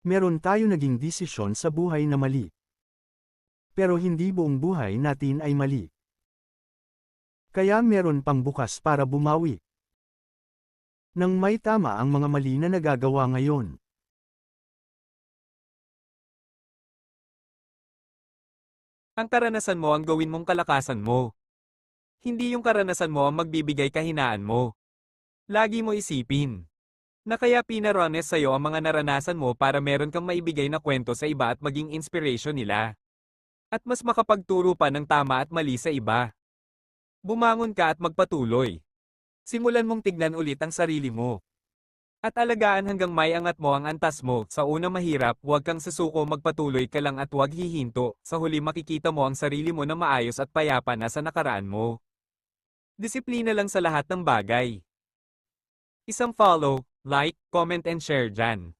Meron tayo naging desisyon sa buhay na mali. Pero hindi buong buhay natin ay mali. Kaya meron pang bukas para bumawi. Nang may tama ang mga mali na nagagawa ngayon. Ang karanasan mo ang gawin mong kalakasan mo. Hindi yung karanasan mo ang magbibigay kahinaan mo. Lagi mo isipin na kaya pinarones sa'yo ang mga naranasan mo para meron kang maibigay na kwento sa iba at maging inspiration nila. At mas makapagturo pa ng tama at mali sa iba. Bumangon ka at magpatuloy. Simulan mong tignan ulit ang sarili mo. At alagaan hanggang may angat mo ang antas mo. Sa una mahirap, huwag kang susuko magpatuloy ka lang at huwag hihinto. Sa huli makikita mo ang sarili mo na maayos at payapa na sa nakaraan mo. Disiplina lang sa lahat ng bagay. Isang follow, like, comment and share dyan.